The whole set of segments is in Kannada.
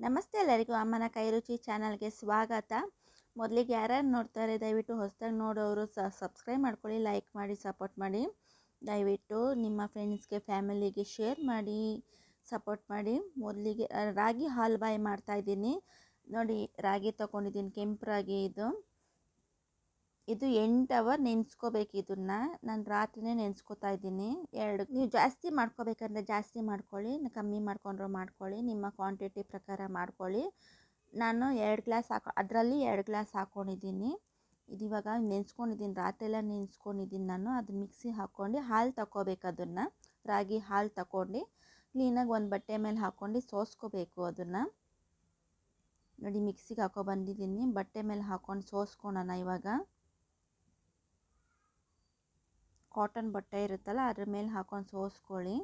ನಮಸ್ತೆ ಎಲ್ಲರಿಗೂ ಅಮ್ಮನ ಕೈರುಚಿ ಚಾನಲ್ಗೆ ಸ್ವಾಗತ. ಮೊದಲಿಗೆ ಯಾರ್ಯಾರು ನೋಡ್ತಾರೆ ದಯವಿಟ್ಟು ಹೊಸದಾಗಿ ನೋಡೋರು ಸಬ್ಸ್ಕ್ರೈಬ್ ಮಾಡ್ಕೊಳ್ಳಿ, ಲೈಕ್ ಮಾಡಿ, ಸಪೋರ್ಟ್ ಮಾಡಿ. ದಯವಿಟ್ಟು ನಿಮ್ಮ ಫ್ರೆಂಡ್ಸ್ಗೆ, ಫ್ಯಾಮಿಲಿಗೆ ಶೇರ್ ಮಾಡಿ, ಸಪೋರ್ಟ್ ಮಾಡಿ. ಮೊದಲಿಗೆ, ರಾಗಿ ಹಾಲು ಬಾಯಿ ಮಾಡ್ತಾಯಿದ್ದೀನಿ ನೋಡಿ, ರಾಗಿ ತೊಗೊಂಡಿದ್ದೀನಿ ಕೆಂಪು ರಾಗಿ ಇದು. ಇದು ಎಂಟು ಅವರ್ ನೆನೆಸ್ಕೋಬೇಕು ಇದನ್ನು ನಾನು ರಾತ್ರಿನೇ ನೆನೆಸ್ಕೋತಾ ಇದ್ದೀನಿ. ಎರಡು, ನೀವು ಜಾಸ್ತಿ ಮಾಡ್ಕೋಬೇಕಂದ್ರೆ ಜಾಸ್ತಿ ಮಾಡ್ಕೊಳ್ಳಿ ಕಮ್ಮಿ ಮಾಡ್ಕೊಂಡ್ರು ಮಾಡ್ಕೊಳ್ಳಿ, ನಿಮ್ಮ ಕ್ವಾಂಟಿಟಿ ಪ್ರಕಾರ ಮಾಡ್ಕೊಳ್ಳಿ. ನಾನು ಎರಡು ಗ್ಲಾಸ್ ಹಾಕೊ, ಅದರಲ್ಲಿ ಎರಡು ಗ್ಲಾಸ್ ಹಾಕ್ಕೊಂಡಿದ್ದೀನಿ ಇದು ಇವಾಗ ನೆನೆಸ್ಕೊಂಡಿದ್ದೀನಿ ರಾತ್ರಿ ಎಲ್ಲ ನೆನೆಸ್ಕೊಂಡಿದ್ದೀನಿ ನಾನು. ಅದನ್ನ ಮಿಕ್ಸಿ ಹಾಕ್ಕೊಂಡು ಹಾಲು ತಗೋಬೇಕು ಅದನ್ನು. ರಾಗಿ ಹಾಲು ತಗೊಂಡು ಕ್ಲೀನಾಗಿ ಒಂದು ಬಟ್ಟೆ ಮೇಲೆ ಹಾಕ್ಕೊಂಡು ಸೋಸ್ಕೋಬೇಕು ಅದನ್ನು. ನೋಡಿ ಮಿಕ್ಸಿಗೆ ಹಾಕೋ ಬಂದಿದ್ದೀನಿ. ಬಟ್ಟೆ ಮೇಲೆ ಹಾಕ್ಕೊಂಡು ಸೋಸ್ಕೊಳೋಣ ಇವಾಗ. ಕಾಟನ್ ಬಟ್ಟೆ ಇರುತ್ತಲ್ಲ, ಅದ್ರ ಮೇಲೆ ಹಾಕೊಂಡು ಸೋಸ್ಕೊಳ್ಳಿ.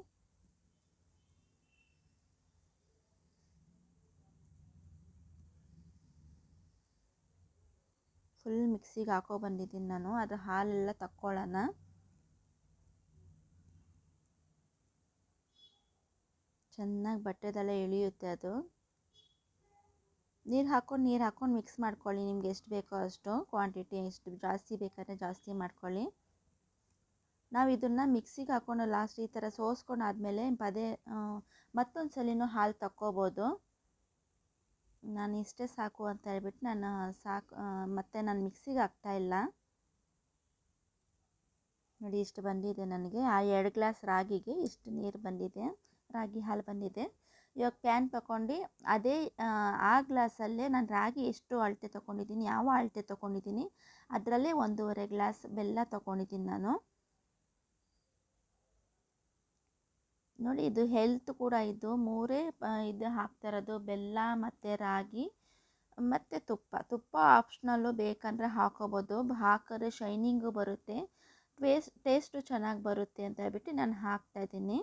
ಫುಲ್ ಮಿಕ್ಸಿಗೆ ಹಾಕೋ ಬಂದಿದ್ದೀನಿ ನಾನು, ಅದ್ರ ಹಾಲೆಲ್ಲ ತಕ್ಕೊಳ್ಳೋಣ ಚೆನ್ನಾಗಿ ಬಟ್ಟೆದೆಲ್ಲ ಇಳಿಯುತ್ತೆ ಅದು. ನೀರು ಹಾಕೊಂಡು ನೀರು ಹಾಕೊಂಡು ಮಿಕ್ಸ್ ಮಾಡ್ಕೊಳ್ಳಿ, ನಿಮ್ಗೆ ಎಷ್ಟು ಬೇಕೋ ಅಷ್ಟು. ಕ್ವಾಂಟಿಟಿ ಎಷ್ಟು ಜಾಸ್ತಿ ಬೇಕಾದ್ರೆ ಜಾಸ್ತಿ ಮಾಡ್ಕೊಳ್ಳಿ. ನಾವು ಇದನ್ನು ಮಿಕ್ಸಿಗೆ ಹಾಕ್ಕೊಂಡು ಲಾಸ್ಟ್ ಈ ಥರ ಸೋಸ್ಕೊಂಡು ಆದಮೇಲೆ ಪದೇ ಮತ್ತೊಂದು ಸಲಿನೂ ಹಾಲು ತಕ್ಕೋಬೋದು. ನಾನು ಇಷ್ಟೇ ಸಾಕು ಅಂತ ಹೇಳ್ಬಿಟ್ಟು ನಾನು ಸಾಕು ಮತ್ತು ನಾನು ಮಿಕ್ಸಿಗೆ ಹಾಕ್ತಾಯಿಲ್ಲ ನೋಡಿ ಇಷ್ಟು ಬಂದಿದೆ ನನಗೆ. ಆ ಎರಡು ಗ್ಲಾಸ್ ರಾಗಿಗೆ ಇಷ್ಟು ನೀರು ಬಂದಿದೆ. ರಾಗಿ ಹಾಲು ಬಂದಿದೆ. ಇವಾಗ ಪ್ಯಾನ್ ತಗೊಂಡು ಅದೇ, ಆ ಗ್ಲಾಸಲ್ಲೇ ನಾನು ರಾಗಿ ಎಷ್ಟು ಅಳತೆ ತೊಗೊಂಡಿದ್ದೀನಿ ಯಾವ ಅಳತೆ ತೊಗೊಂಡಿದ್ದೀನಿ ಅದರಲ್ಲೇ ಒಂದೂವರೆ ಗ್ಲಾಸ್ ಬೆಲ್ಲ ತೊಗೊಂಡಿದ್ದೀನಿ ನಾನು. ನೋಡಿ ಇದು ಹೆಲ್ತ್ ಕೂಡ ಇದು. ಮೂರೇ ಇದು ಹಾಕ್ತಾ ಇರೋದು ಬೆಲ್ಲ ಮತ್ತು ರಾಗಿ, ಮತ್ತು ತುಪ್ಪ. ತುಪ್ಪ ಆಪ್ಷನಲ್ಲು ಬೇಕಂದರೆ ಹಾಕೋಬೋದು. ಹಾಕಿದ್ರೆ ಶೈನಿಂಗು ಬರುತ್ತೆ. ಟೇಸ್ಟ್ ಟೇಸ್ಟು ಚೆನ್ನಾಗಿ ಬರುತ್ತೆ ಅಂತ ಹೇಳ್ಬಿಟ್ಟು ನಾನು ಹಾಕ್ತಾಯಿದ್ದೀನಿ.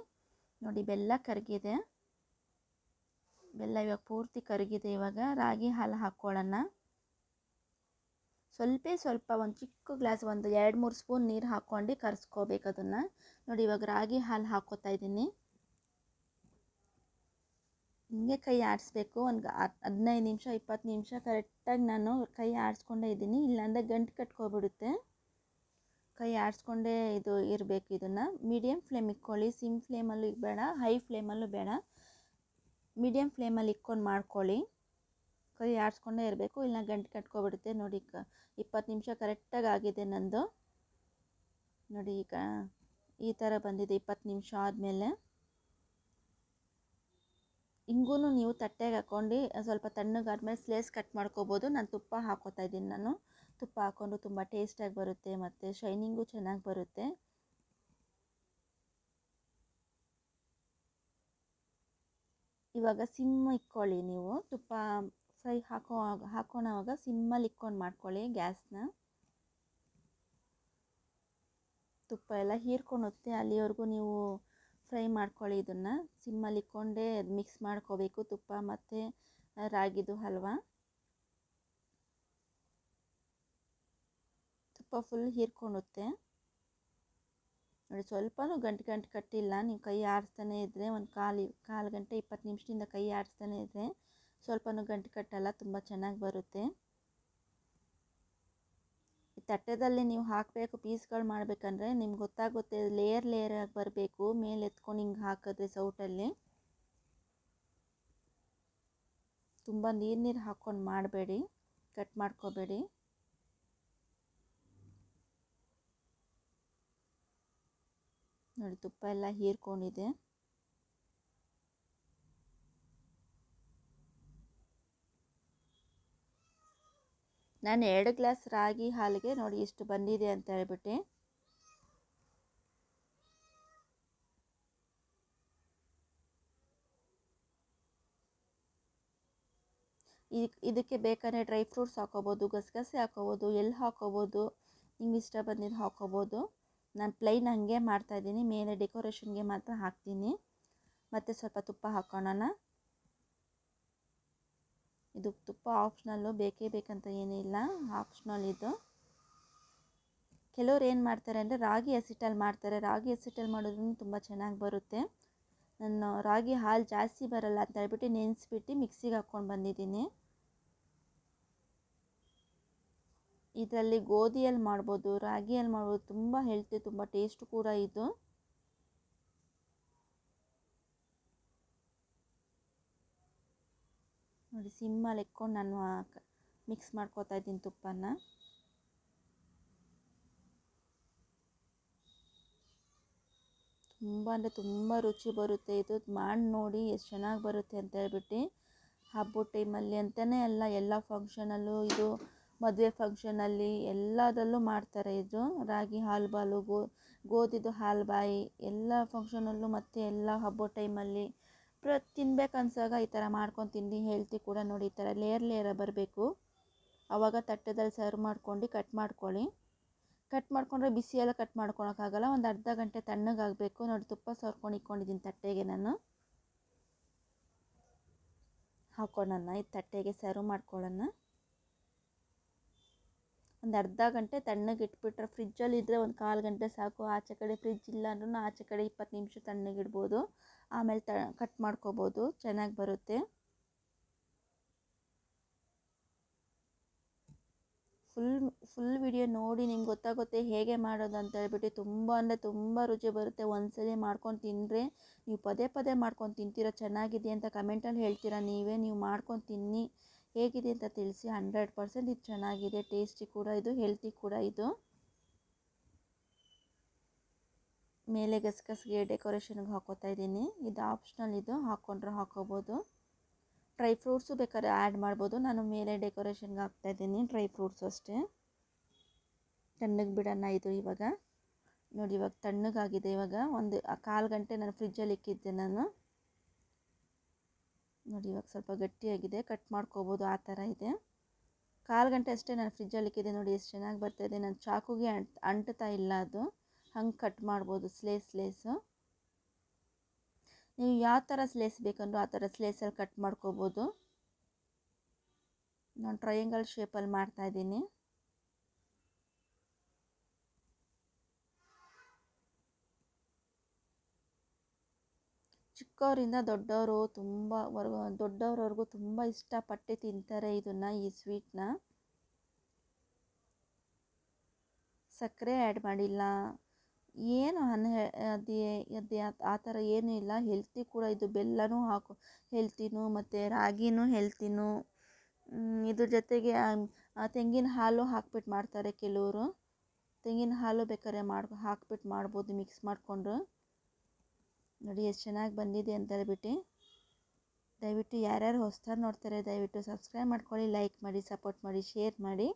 ನೋಡಿ ಬೆಲ್ಲ ಕರಗಿದೆ. ಬೆಲ್ಲ ಇವಾಗ ಪೂರ್ತಿ ಕರಗಿದೆ ಇವಾಗ. ರಾಗಿ ಹಾಲು ಹಾಕ್ಕೊಳ್ಳೋಣ ಸ್ವಲ್ಪ ಸ್ವಲ್ಪ ಒಂದು ಚಿಕ್ಕ ಗ್ಲಾಸ್, ಒಂದು ಎರಡು ಮೂರು ಸ್ಪೂನ್ ನೀರು ಹಾಕ್ಕೊಂಡು ಕರೆಸ್ಕೋಬೇಕು ಅದನ್ನು. ನೋಡಿ ಇವಾಗ ರಾಗಿ ಹಾಲು ಹಾಕ್ಕೋತಾ ಇದ್ದೀನಿ. ಹಿಂಗೆ ಕೈ ಆಡಿಸ್ಬೇಕು ಒಂದು ಹದಿನೈದು ನಿಮಿಷ, ಇಪ್ಪತ್ತು ನಿಮಿಷ ಕರೆಕ್ಟಾಗಿ ನಾನು ಕೈ ಆಡಿಸ್ಕೊಂಡೇ ಇದ್ದೀನಿ. ಇಲ್ಲಾಂದರೆ ಗಂಟು ಕಟ್ಕೊಬಿಡುತ್ತೆ. ಕೈ ಆಡಿಸ್ಕೊಂಡೇ ಇದು ಇರಬೇಕು ಇದನ್ನು. ಮೀಡಿಯಮ್ ಫ್ಲೇಮ್ ಇಕ್ಕೊಳ್ಳಿ. ಸಿಮ್ ಫ್ಲೇಮಲ್ಲೂ ಬೇಡ ಹೈ ಫ್ಲೇಮಲ್ಲೂ ಬೇಡ. ಮೀಡಿಯಮ್ ಫ್ಲೇಮಲ್ಲಿ ಇಕ್ಕೊಂಡು ಮಾಡ್ಕೊಳ್ಳಿ. ಕೈ ಆಡಿಸ್ಕೊಂಡೇ ಇರಬೇಕು. ಇಲ್ಲ ಗಂಟು ಕಟ್ಕೊಬಿಡುತ್ತೆ. ನೋಡಿ ಕ ಇಪ್ಪತ್ತು ನಿಮಿಷ ಕರೆಕ್ಟಾಗಿ ಆಗಿದೆ ನಂದು. ನೋಡಿ ಈಗ ಈ ಥರ ಬಂದಿದೆ ಇಪ್ಪತ್ತು ನಿಮಿಷ ಆದಮೇಲೆ. ಹಿಂಗೂ ನೀವು ತಟ್ಟೆಗೆ ಹಾಕ್ಕೊಂಡು ಸ್ವಲ್ಪ ತಣ್ಣಗಾದ್ಮೇಲೆ ಸ್ಲೇಸ್ ಕಟ್ ಮಾಡ್ಕೋಬೋದು. ನಾನು ತುಪ್ಪ ಹಾಕೋತಾ ಇದ್ದೀನಿ ನಾನು. ತುಪ್ಪ ಹಾಕ್ಕೊಂಡು ತುಂಬ ಟೇಸ್ಟಾಗಿ ಬರುತ್ತೆ ಮತ್ತು ಶೈನಿಂಗು ಚೆನ್ನಾಗಿ ಬರುತ್ತೆ. ಇವಾಗ ಸಿಮ್ ಇಕ್ಕೊಳ್ಳಿ ನೀವು. ತುಪ್ಪ ಫ್ರೈ ಹಾಕೋ, ಹಾಕೋಣವಾಗ ಸಿಮ್ಮಲ್ಲಿ ಇಕ್ಕೊಂಡು ಮಾಡ್ಕೊಳ್ಳಿ ಗ್ಯಾಸ್ನ. ತುಪ್ಪ ಎಲ್ಲ ಹೀರ್ಕೊಳುತ್ತೆ ಅಲ್ಲಿವರೆಗೂ ನೀವು ಫ್ರೈ ಮಾಡ್ಕೊಳ್ಳಿ ಇದನ್ನು. ಸಿಮ್ಮಲ್ಲಿ ಇಕ್ಕೊಂಡೇ ಮಿಕ್ಸ್ ಮಾಡ್ಕೋಬೇಕು. ತುಪ್ಪ ಮತ್ತು ರಾಗಿದು ಹಲ್ವ. ತುಪ್ಪ ಫುಲ್ ಹೀರ್ಕೊಳುತ್ತೆ ನೋಡಿ ಸ್ವಲ್ಪನೂ ಗಂಟು ಗಂಟು ಕಟ್ಟಿಲ್ಲ. ನೀವು ಕೈ ಆಡಿಸ್ತಾನೆ ಇದ್ದರೆ ಒಂದು ಕಾಲು ಕಾಲು ಗಂಟೆ ಇಪ್ಪತ್ತು ನಿಮಿಷದಿಂದ ಕೈ ಆಡಿಸ್ತಾನೆ ಇದ್ದರೆ ಸ್ವಲ್ಪನೂ ಗಂಟು ಕಟ್ಟಲ್ಲ. ತುಂಬ ಚೆನ್ನಾಗಿ ಬರುತ್ತೆ. ತಟ್ಟೆದಲ್ಲಿ ನೀವು ಹಾಕಬೇಕು, ಪೀಸ್ಗಳು ಮಾಡಬೇಕಂದ್ರೆ ನಿಮ್ಗೆ ಗೊತ್ತಾಗುತ್ತೆ, ಲೇಯರ್ ಲೇಯರ್ ಆಗಿ ಬರಬೇಕು, ಮೇಲೆ ಎತ್ಕೊಂಡು ಹಿಂಗೆ ಹಾಕಿದ್ರೆ ಸೌಟಲ್ಲಿ. ತುಂಬ ನೀರು ನೀರು ಹಾಕ್ಕೊಂಡು ಮಾಡಬೇಡಿ, ಕಟ್ ಮಾಡ್ಕೋಬೇಡಿ. ನೋಡಿ ತುಪ್ಪ ಎಲ್ಲ ಹೀರ್ಕೊಂಡಿದೆ. ನಾನು ಎರಡು ಗ್ಲಾಸ್ ರಾಗಿ ಹಾಲಿಗೆ ನೋಡಿ ಇಷ್ಟು ಬಂದಿದೆ ಅಂತ ಹೇಳ್ಬಿಟ್ಟು. ಇದಕ್ಕೆ ಬೇಕಾದ್ರೆ ಡ್ರೈ ಫ್ರೂಟ್ಸ್ ಹಾಕೋಬೋದು, ಗಸಗಸೆ ಹಾಕೋಬೋದು ಎಲ್ಲಿ ಹಾಕೋಬೋದು, ನಿಮ್ಗೆ ಇಷ್ಟ ಬಂದಿದ್ದು ಹಾಕೋಬೋದು. ನಾನು ಪ್ಲೈನ್ ಹಾಗೆ ಮಾಡ್ತಾಯಿದ್ದೀನಿ ಮೇಲೆ ಡೆಕೋರೇಷನ್ಗೆ ಮಾತ್ರ ಹಾಕ್ತೀನಿ. ಮತ್ತು ಸ್ವಲ್ಪ ತುಪ್ಪ ಹಾಕೋಣ ಇದು ತುಪ್ಪ ಆಪ್ಷನಲ್ಲು ಬೇಕೇ ಬೇಕಂತ ಏನಿಲ್ಲ ಆಪ್ಷನಲ್ ಇದು. ಕೆಲವ್ರು ಏನು ಮಾಡ್ತಾರೆ ಅಂದರೆ ರಾಗಿ ಹಸಿಟ್ಟಲ್ಲಿ ಮಾಡ್ತಾರೆ. ರಾಗಿ ಹಸಿಟ್ಟಲ್ಲಿ ಮಾಡೋದ್ರಿಂದ ತುಂಬ ಚೆನ್ನಾಗಿ ಬರುತ್ತೆ. ನಾನು ರಾಗಿ ಹಾಲು ಜಾಸ್ತಿ ಬರಲ್ಲ ಅಂತ ಹೇಳ್ಬಿಟ್ಟು ನೆನೆಸ್ಬಿಟ್ಟು ಮಿಕ್ಸಿಗೆ ಹಾಕ್ಕೊಂಡು ಬಂದಿದ್ದೀನಿ. ಇದರಲ್ಲಿ ಗೋಧಿಯಲ್ಲಿ ಮಾಡ್ಬೋದು ರಾಗಿಯಲ್ಲಿ ಮಾಡ್ಬೋದು. ತುಂಬ ಹೆಲ್ತಿ ತುಂಬ ಟೇಸ್ಟ್ ಕೂಡ ಇದು. ನೋಡಿ ಸಿಮ್ಮಲ್ಲಿ ಇಟ್ಕೊಂಡು ನಾನು ಮಿಕ್ಸ್ ಮಾಡ್ಕೋತಾ ಇದ್ದೀನಿ ತುಪ್ಪನ ತುಂಬ ಅಂದರೆ ತುಂಬ ರುಚಿ ಬರುತ್ತೆ ಇದು. ಮಾಡಿ ನೋಡಿ ಎಷ್ಟು ಚೆನ್ನಾಗಿ ಬರುತ್ತೆ ಅಂತ ಹೇಳ್ಬಿಟ್ಟು. ಹಬ್ಬದ ಟೈಮಲ್ಲಿ ಅಂತಲೇ ಅಲ್ಲ, ಎಲ್ಲ ಫಂಕ್ಷನಲ್ಲೂ ಇದು ಮದುವೆ ಫಂಕ್ಷನಲ್ಲಿ ಎಲ್ಲದರಲ್ಲೂ ಮಾಡ್ತಾರೆ ಇದು. ರಾಗಿ ಹಾಲು ಬಾಲು, ಗೋ, ಗೋಧಿದು ಹಾಲು ಬಾಯಿ ಎಲ್ಲ ಫಂಕ್ಷನಲ್ಲೂ ಮತ್ತು ಎಲ್ಲ ಹಬ್ಬದ ಟೈಮಲ್ಲಿ ಪ್ರ ತಿನ್ಬೇಕು ಅನ್ಸಾಗ ಈ ಥರ ಮಾಡ್ಕೊಂಡು ತಿಂದು ಹೆಲ್ತಿ ಕೂಡ ನೋಡಿ ಈ ಥರ ಲೇಯರ್ ಲೇಯರ್ ಬರಬೇಕು. ಆವಾಗ ತಟ್ಟೆದಲ್ಲಿ ಸರ್ವ್ ಮಾಡ್ಕೊಂಡು ಕಟ್ ಮಾಡ್ಕೊಳ್ಳಿ. ಕಟ್ ಮಾಡ್ಕೊಂಡ್ರೆ ಬಿಸಿ ಎಲ್ಲ ಕಟ್ ಮಾಡ್ಕೊಳಕ್ಕಾಗಲ್ಲ. ಒಂದು ಅರ್ಧ ಗಂಟೆ ತಣ್ಣಗಾಗಬೇಕು. ನೋಡಿ ತುಪ್ಪ ಸವರ್ಕೊಂಡು ಇಟ್ಕೊಂಡಿದ್ದೀನಿ ತಟ್ಟೆಗೆ ನಾನು. ಹಾಕೊಳ್ಳೋಣ ಈ ತಟ್ಟೆಗೆ ಸರ್ವ್ ಮಾಡ್ಕೊಳ್ಳೋಣ. ಒಂದು ಅರ್ಧ ಗಂಟೆ ತಣ್ಣಗೆ ಇಟ್ಬಿಟ್ರೆ ಫ್ರಿಜ್ಜಲ್ಲಿ ಇದ್ದರೆ ಒಂದು ಕಾಲು ಗಂಟೆ ಸಾಕು. ಆಚೆ ಕಡೆ ಫ್ರಿಜ್ ಇಲ್ಲ ಅಂದ್ರೂ ಆಚೆ ಕಡೆ ಇಪ್ಪತ್ತು ನಿಮಿಷ ತಣ್ಣಗಿಡ್ಬೋದು ಆಮೇಲೆ ತ, ಕಟ್ ಮಾಡ್ಕೋಬೋದು. ಚೆನ್ನಾಗಿ ಬರುತ್ತೆ. ಫುಲ್ ಫುಲ್ ವಿಡಿಯೋ ನೋಡಿ ನಿಮ್ಗೆ ಗೊತ್ತಾಗುತ್ತೆ ಹೇಗೆ ಮಾಡೋದು ಅಂತ ಹೇಳ್ಬಿಟ್ಟು ತುಂಬ ಅಂದರೆ ತುಂಬ ರುಚಿ ಬರುತ್ತೆ. ಒಂದ್ಸಲಿ ಮಾಡ್ಕೊಂಡು ತಿಂದರೆ ನೀವು ಪದೇ ಪದೇ ಮಾಡ್ಕೊಂಡು ತಿಂತೀರ ಚೆನ್ನಾಗಿದೆ ಅಂತ ಕಮೆಂಟಲ್ಲಿ ಹೇಳ್ತೀರಾ. ನೀವೇ ನೀವು ಮಾಡ್ಕೊಂಡು ತಿನ್ನಿ. ಹೇಗಿದೆ ಅಂತ ತಿಳಿಸಿ ಹಂಡ್ರೆಡ್ ಪರ್ಸೆಂಟ್ ಇದು ಚೆನ್ನಾಗಿದೆ, ಟೇಸ್ಟಿ ಕೂಡ ಇದು ಹೆಲ್ತಿ ಕೂಡ ಇದು. ಮೇಲೆ ಗಸಗಸಿಗೆ ಡೆಕೋರೇಷನ್ಗೆ ಹಾಕೋತಾ ಇದ್ದೀನಿ. ಇದು ಆಪ್ಷನಲ್ ಇದು ಹಾಕ್ಕೊಂಡ್ರೆ ಹಾಕೋಬೋದು. ಡ್ರೈ ಫ್ರೂಟ್ಸು ಬೇಕಾದ್ರೆ ಆ್ಯಡ್ ಮಾಡ್ಬೋದು. ನಾನು ಮೇಲೆ ಡೆಕೋರೇಷನ್ಗೆ ಹಾಕ್ತಾಯಿದ್ದೀನಿ ಡ್ರೈ ಫ್ರೂಟ್ಸ್ ಅಷ್ಟೇ. ತಣ್ಣಗೆ ಬಿಡೋಣ ಇದು ಇವಾಗ. ನೋಡಿ ಇವಾಗ ತಣ್ಣಗಾಗಿದೆ ಇವಾಗ. ಒಂದು, ಕಾಲು ಗಂಟೆ ನಾನು ಫ್ರಿಜ್ಜಲ್ಲಿ ಇಕ್ಕಿದ್ದೆ ನಾನು. ನೋಡಿ, ಇವಾಗ ಸ್ವಲ್ಪ ಗಟ್ಟಿಯಾಗಿದೆ. ಕಟ್ ಮಾಡ್ಕೋಬೋದು. ಆ ಥರ ಇದೆ. ಕಾಲು ಗಂಟೆ ಅಷ್ಟೇ ನಾನು ಫ್ರಿಜ್ಜಲ್ಲಿ ಇಕ್ಕಿದೆ ನೋಡಿ, ಎಷ್ಟು ಚೆನ್ನಾಗಿ ಬರ್ತಾಯಿದೆ ನಾನು ಚಾಕುಗೆ ಅಂಟ್, ಅಂಟ್ತಾ ಇಲ್ಲ ಅದು. ಹಂಗೆ ಕಟ್ ಮಾಡ್ಬೋದು. ಸ್ಲೇಸ್, ಸ್ಲೇಸು. ನೀವು ಯಾವ ಥರ ಸ್ಲೇಸ್ ಬೇಕಂದ್ರೂ ಆ ಥರ ಸ್ಲೇಸಲ್ಲಿ ಕಟ್ ಮಾಡ್ಕೋಬೋದು. ನಾನು ಟ್ರಯಾಂಗಲ್ ಶೇಪಲ್ಲಿ ಮಾಡ್ತಾಯಿದ್ದೀನಿ ಚಿಕ್ಕವರಿಂದ ದೊಡ್ಡವರು ತುಂಬ ವರ್ಗು, ದೊಡ್ಡವ್ರವರೆಗೂ ತುಂಬ ಇಷ್ಟಪಟ್ಟು ತಿಂತಾರೆ ಇದನ್ನು, ಈ ಸ್ವೀಟ್ನ ಸಕ್ಕರೆ ಆ್ಯಡ್ ಮಾಡಿಲ್ಲ. ಏನು ಅನ್ ಅದೇ ಅದೇ, ಆ ಥರ ಏನೂ ಇಲ್ಲ. ಹೆಲ್ತಿ ಕೂಡ ಇದು ಬೆಲ್ಲನೂ ಹಾಕು ಹೆಲ್ತಿನೂ ಮತ್ತು ರಾಗಿನೂ ಹೆಲ್ತಿನೂ ಇದ್ರ ಜೊತೆಗೆ ತೆಂಗಿನ ಹಾಲು ಹಾಕ್ಬಿಟ್ಟು ಮಾಡ್ತಾರೆ ಕೆಲವರು. ತೆಂಗಿನ ಹಾಲು ಬೇಕಾದ್ರೆ ಮಾಡಿ ಹಾಕ್ಬಿಟ್ಟು ಮಾಡ್ಬೋದು ಮಿಕ್ಸ್ ಮಾಡಿಕೊಂಡು. ನೋಡಿ, ಎಷ್ಟು ಚೆನ್ನಾಗಿ ಬಂದಿದೆ ಅಂತ ಹೇಳ್ಬಿಟ್ಟು. ದಯವಿಟ್ಟು ಯಾರ್ಯಾರು ಹೊಸ್ದಾಗಿ ನೋಡ್ತಾರೆ, ದಯವಿಟ್ಟು ಸಬ್ಸ್ಕ್ರೈಬ್ ಮಾಡ್ಕೊಳ್ಳಿ, ಲೈಕ್ ಮಾಡಿ, ಸಪೋರ್ಟ್ ಮಾಡಿ, ಶೇರ್ ಮಾಡಿ.